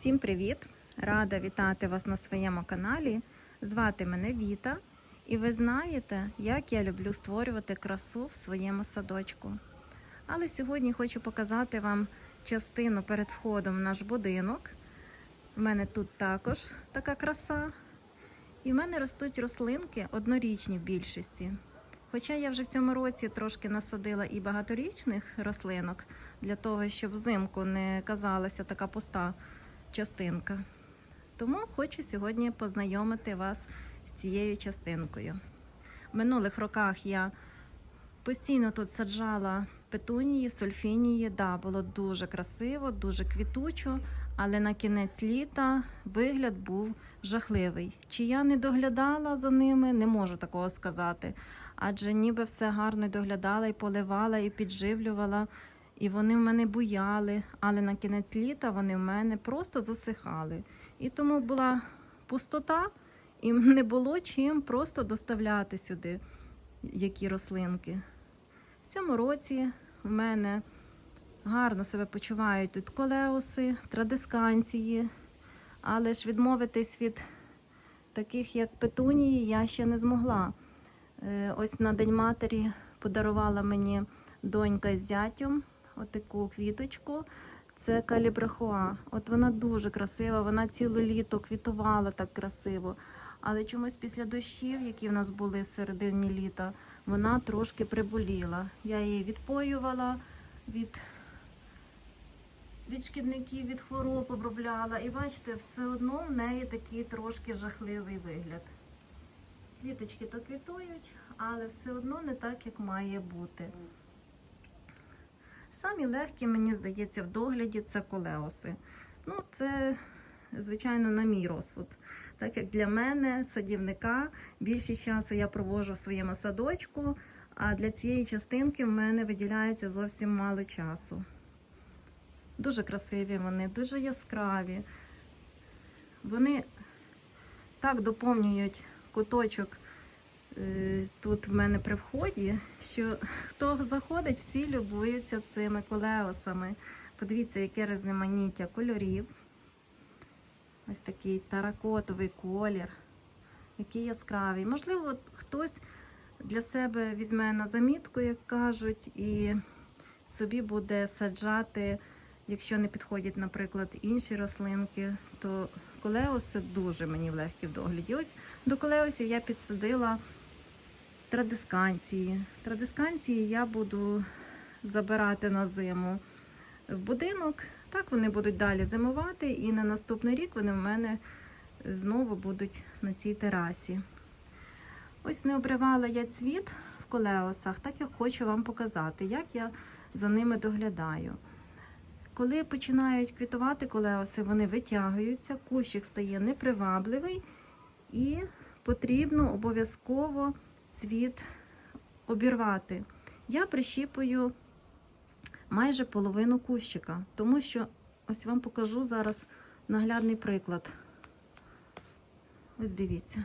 Всім привіт! Рада вітати вас на своєму каналі. Звати мене Віта, і ви знаєте, як я люблю створювати красу в своєму садочку. Але сьогодні хочу показати вам частину перед входом в наш будинок. У мене тут також така краса. І в мене ростуть рослинки однорічні в більшості. Хоча я вже в цьому році трошки насадила і багаторічних рослинок для того, щоб взимку не казалася така пуста частинка. Тому хочу сьогодні познайомити вас з цією частинкою. В минулих роках я постійно тут саджала петунії, сульфінії. Да, було дуже красиво, дуже квітучо, але на кінець літа вигляд був жахливий. Чи я не доглядала за ними, не можу такого сказати. Адже ніби все гарно доглядала і поливала, і підживлювала. І вони в мене буяли, але на кінець літа вони в мене просто засихали. І тому була пустота, і не було чим просто доставляти сюди які рослинки. В цьому році в мене гарно себе почувають тут колеуси, традисканції, але ж відмовитись від таких, як петунії, я ще не змогла. Е, Ось на День матері подарувала мені донька з зятем отаку квіточку. Це калібрахуа. От вона дуже красива, вона ціле літо квітувала так красиво. Але чомусь після дощів, які в нас були середині літа, вона трошки приболіла. Я її відпоювала від, від шкідників, від хвороб обробляла. І бачите, все одно в неї такий трошки жахливий вигляд. Квіточки то квітують, але все одно не так, як має бути. Самі легкі, мені здається, в догляді це колеоси. Ну, це, звичайно, на мій розсуд. Так як для мене, садівника, більшість часу я проводжу в своєму садочку, а для цієї частинки в мене виділяється зовсім мало часу. Дуже красиві вони, дуже яскраві. Вони так доповнюють куточок тут в мене при вході, що хто заходить, всі любуються цими колеосами. Подивіться, яке різноманіття кольорів. Ось такий таракотовий колір, який яскравий. Можливо, хтось для себе візьме на замітку, як кажуть, і собі буде саджати, якщо не підходять, наприклад, інші рослинки, то колеос це дуже мені легкі в догляді. Ось до колеосів я підсадила традисканції. Традисканції я буду забирати на зиму в будинок. Так вони будуть далі зимувати, і на наступний рік вони в мене знову будуть на цій терасі. Ось не обривала я цвіт в колеосах, так як хочу вам показати, як я за ними доглядаю. Коли починають квітувати колеоси, вони витягуються, кущик стає непривабливий і потрібно обов'язково цвіт обірвати. Я прищіпую майже половину кущика, тому що ось вам покажу зараз наглядний приклад. Ось дивіться.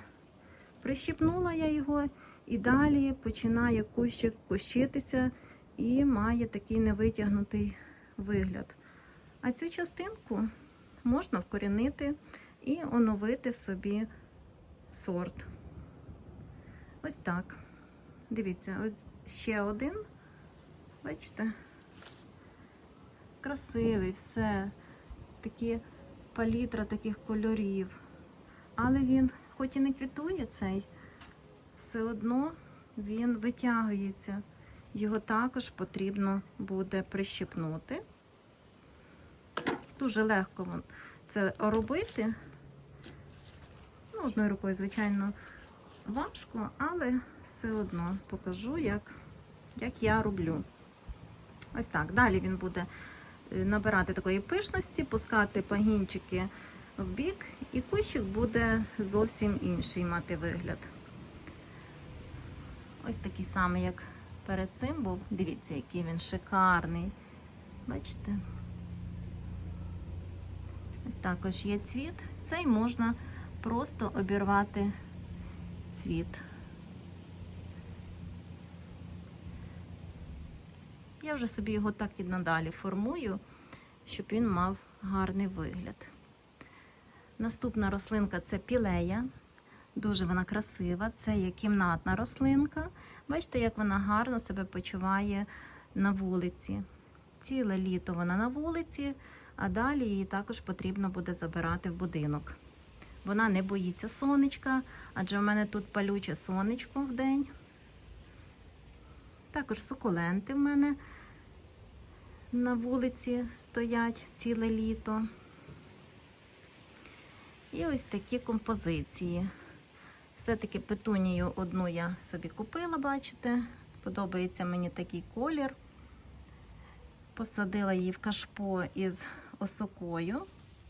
Прищіпнула я його і далі починає кущик кущитися і має такий невитягнутий вигляд. А цю частинку можна вкорінити і оновити собі сорт. Ось так. Дивіться, ось ще один. Бачите? Красивий, все. Такі палітра таких кольорів. Але він, хоч і не квітує цей, все одно він витягується. Його також потрібно буде прищепнути. Дуже легко це робити. Ну, одною рукою, звичайно, важко, але все одно покажу, як, як я роблю. Ось так. Далі він буде е, набирати такої пишності, пускати пагінчики в бік, і кущик буде зовсім інший мати вигляд. Ось такий самий, як перед цим був. Дивіться, який він шикарний. Бачите? Ось також є цвіт. Цей можна просто обірвати цвіт. Я вже собі його так і надалі формую, щоб він мав гарний вигляд. Наступна рослинка це пілея. Дуже вона красива. Це є кімнатна рослинка. Бачите, як вона гарно себе почуває на вулиці. Ціле літо вона на вулиці, а далі її також потрібно буде забирати в будинок. Вона не боїться сонечка, адже в мене тут палюче сонечко в день. Також сукуленти в мене на вулиці стоять ціле літо. І ось такі композиції. Все-таки петунію одну я собі купила, бачите. Подобається мені такий колір. Посадила її в кашпо із осокою.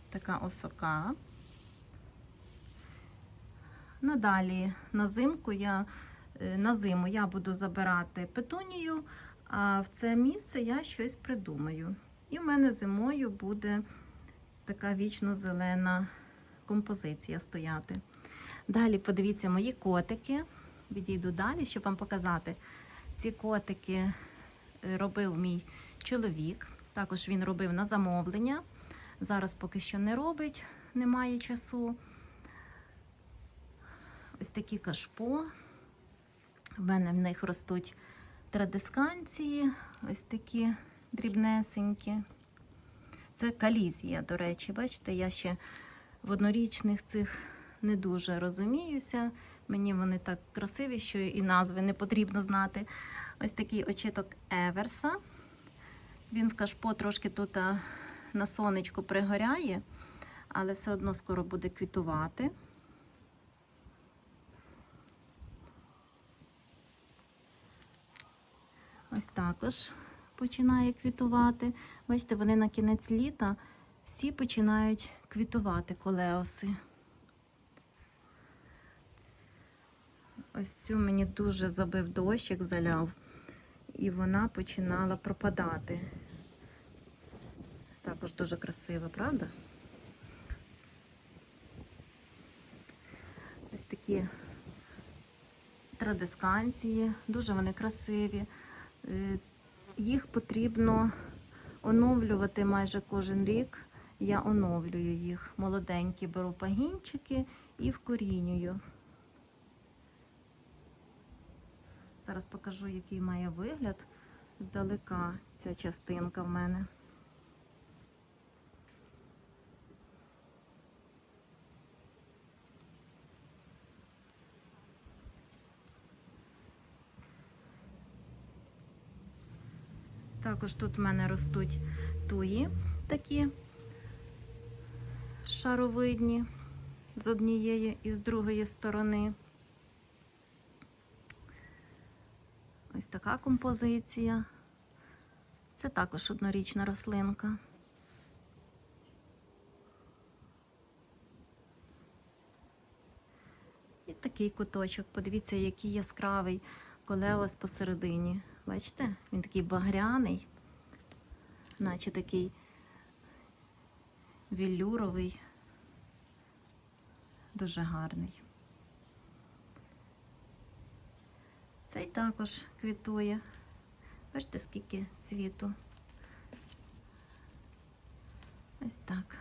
Така осока. Надалі на зимку я, е, на зиму я буду забирати петунію, а в це місце я щось придумаю. І в мене зимою буде така вічно-зелена композиція стояти. Далі подивіться мої котики. Відійду далі, щоб вам показати. Ці котики е, робив мій чоловік. Також він робив на замовлення. Зараз поки що не робить, немає часу. Ось такі кашпо. В мене в них ростуть традисканції, ось такі дрібнесенькі. Це калізія, до речі, бачите, я ще в однорічних цих не дуже розуміюся. Мені вони так красиві, що і назви не потрібно знати. Ось такий очіток Еверса. Він в кашпо трошки тут на сонечку пригоряє, але все одно скоро буде квітувати. Ось також починає квітувати. Бачите, вони на кінець літа всі починають квітувати колеоси. Ось цю мені дуже забив дощик, заляв, і вона починала пропадати. Також дуже красива, правда? Ось такі традисканції, дуже вони красиві. Е, Їх потрібно оновлювати майже кожен рік. Я оновлюю їх. Молоденькі беру пагінчики і вкорінюю. Зараз покажу, який має вигляд здалека ця частинка в мене. Також тут в мене ростуть туї такі шаровидні з однієї і з другої сторони. Ось така композиція. Це також однорічна рослинка. І такий куточок. Подивіться, який яскравий колеос посередині. Бачите? Він такий багряний, наче такий вілюровий, дуже гарний. Цей також квітує. Бачите, скільки цвіту. Ось так.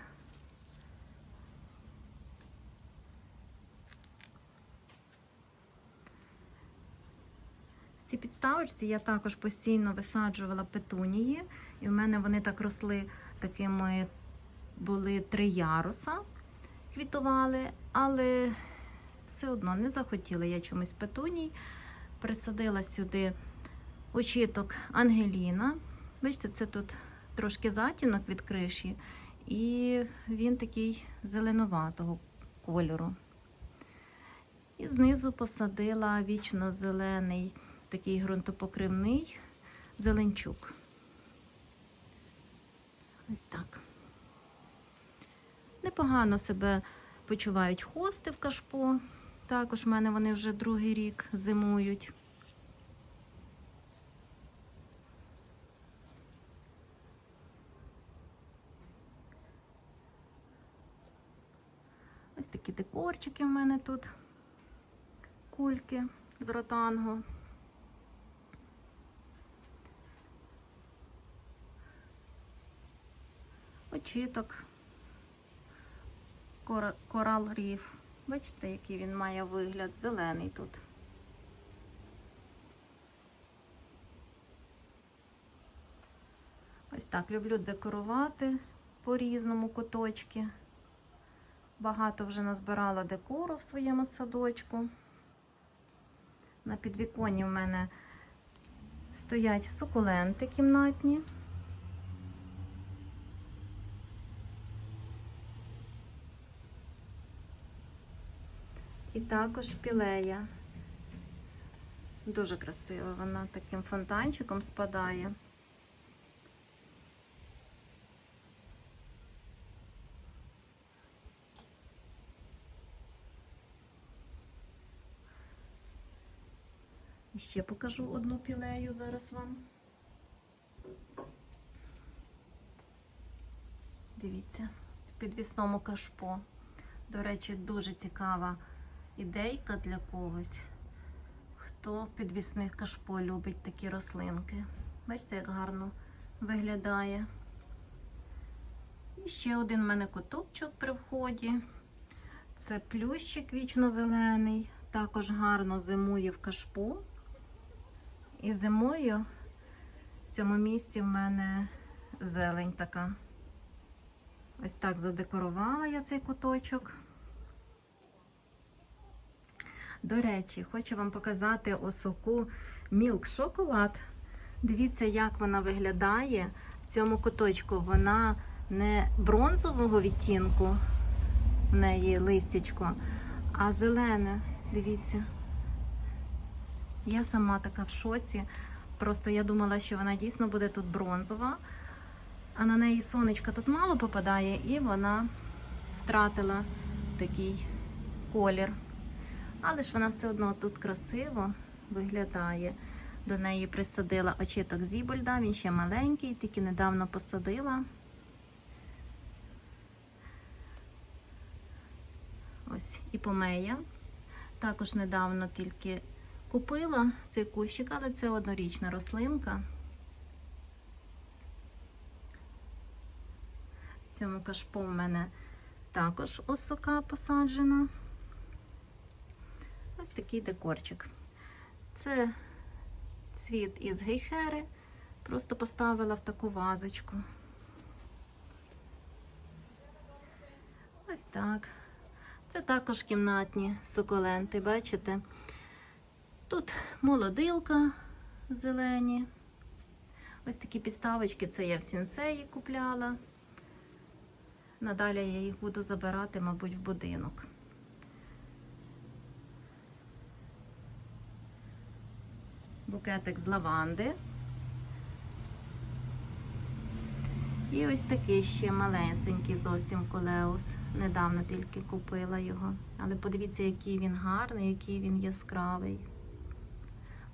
В цій підставочці я також постійно висаджувала петунії, і в мене вони так росли такими, були три яруса, квітували, але все одно не захотіла я чомусь петуній. Присадила сюди очіток Ангеліна. Бачите, це тут трошки затінок від криші, і він такий зеленуватого кольору. І знизу посадила вічно-зелений, такий ґрунтопокривний зеленчук. Ось так. Непогано себе почувають хости в кашпо. Також в мене вони вже другий рік зимують. Ось такі декорчики в мене тут, кульки з ротанго. Кора- Корал ріф. Бачите, який він має вигляд, зелений тут. Ось так люблю декорувати по-різному куточки. Багато вже назбирала декору в своєму садочку. На підвіконні в мене стоять сукуленти кімнатні. І також пілея. Дуже красива, вона таким фонтанчиком спадає. І ще покажу одну пілею зараз вам. Дивіться, в підвісному кашпо. До речі, дуже цікава ідейка для когось, хто в підвісних кашпо любить такі рослинки. Бачите, як гарно виглядає. І ще один в мене куточок при вході. Це плющик вічно-зелений. Також гарно зимує в кашпо. І зимою в цьому місці в мене зелень така. Ось так задекорувала я цей куточок. До речі, хочу вам показати осоку Milk Шоколад. Дивіться, як вона виглядає в цьому куточку. Вона не бронзового відтінку, в неї листячко, а зелене. Дивіться. Я сама така в шоці. Просто я думала, що вона дійсно буде тут бронзова, а на неї сонечка тут мало попадає, і вона втратила такий колір. Але ж вона все одно тут красиво виглядає. До неї присадила очіток Зібольда, він ще маленький, тільки недавно посадила. Ось і помея. Також недавно тільки купила цей кущик, але це однорічна рослинка. В цьому кашпо в мене також осока посаджена. Ось такий декорчик. Це цвіт із гейхери. Просто поставила в таку вазочку. Ось так. Це також кімнатні сукуленти, бачите? Тут молодилка зелені. Ось такі підставочки, це я в сінсеї купляла. Надалі я їх буду забирати, мабуть, в будинок. Букетик з лаванди. І ось такий ще малесенький зовсім колеус. Недавно тільки купила його. Але подивіться, який він гарний, який він яскравий.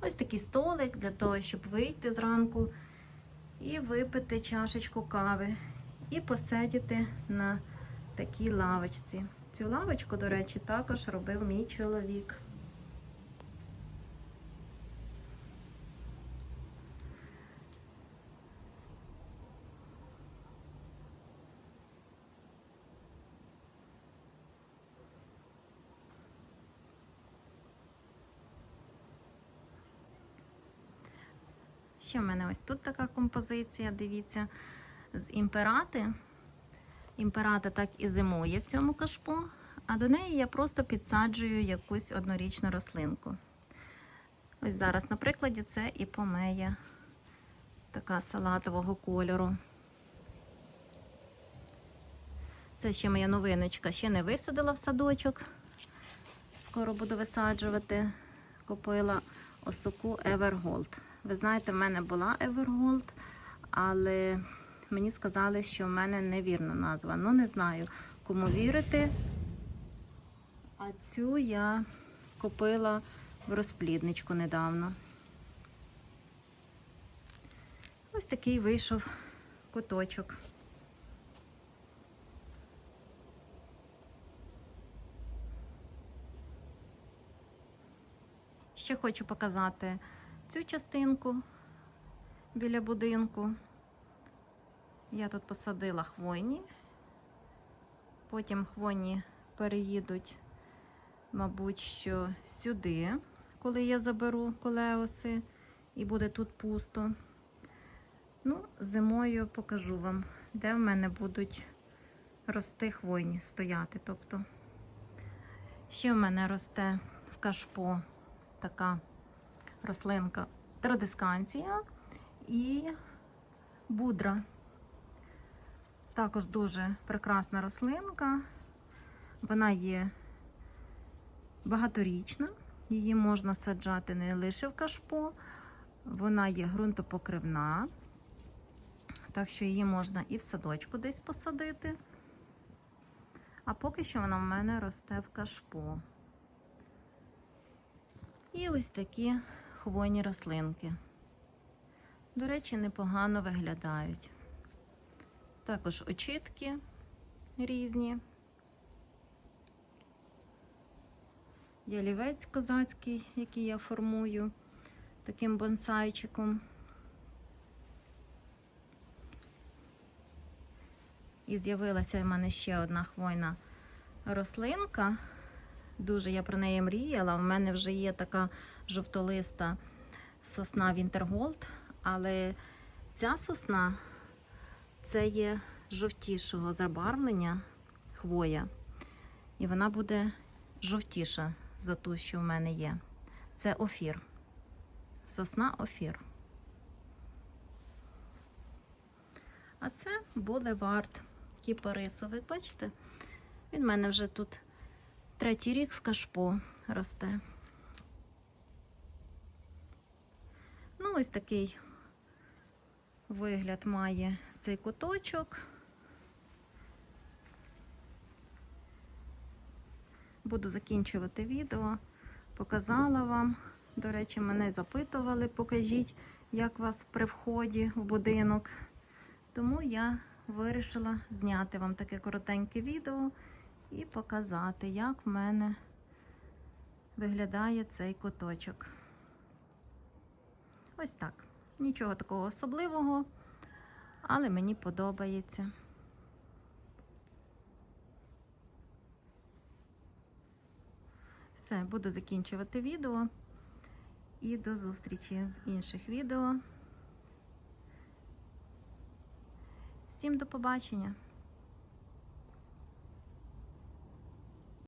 Ось такий столик для того, щоб вийти зранку і випити чашечку кави. І посидіти на такій лавочці. Цю лавочку, до речі, також робив мій чоловік. Ще в мене ось тут така композиція, дивіться, з імперати. Імперата так і зимує в цьому кашпо, а до неї я просто підсаджую якусь однорічну рослинку. Ось зараз, на прикладі, це і помея така салатового кольору. Це ще моя новиночка, ще не висадила в садочок. Скоро буду висаджувати. Купила осоку Evergold. Ви знаєте, в мене була Evergold, але мені сказали, що в мене невірна назва. Ну, не знаю, кому вірити. А цю я купила в розплідничку недавно. Ось такий вийшов куточок. Ще хочу показати цю частинку біля будинку. Я тут посадила хвойні Потім хвойні переїдуть, мабуть, що сюди, коли я заберу колеоси, і буде тут пусто. Ну, зимою покажу вам, де в мене будуть рости хвойні стояти. Тобто, ще в мене росте в кашпо така рослинка традисканція і будра. Також дуже прекрасна рослинка. Вона є багаторічна, її можна саджати не лише в кашпо, вона є ґрунтопокривна, так що її можна і в садочку десь посадити. А поки що вона в мене росте в кашпо. І ось такі хвойні рослинки. До речі, непогано виглядають. Також очітки різні. Ялівець козацький, який я формую таким бонсайчиком. І з'явилася в мене ще одна хвойна рослинка. Дуже я про неї мріяла. У мене вже є така жовтолиста сосна Вінтерголд, але ця сосна це є жовтішого забарвлення хвоя, і вона буде жовтіша за ту, що в мене є. Це офір. Сосна офір. А це булевард кіпарисовий. Бачите? Він в мене вже тут третій рік в кашпо росте. Ну, ось такий вигляд має цей куточок. Буду закінчувати відео. Показала вам. До речі, мене запитували, покажіть, як вас при вході в будинок. Тому я вирішила зняти вам таке коротеньке відео і показати, як в мене виглядає цей куточок. Ось так. Нічого такого особливого, але мені подобається. Все, буду закінчувати відео. І до зустрічі в інших відео. Всім до побачення!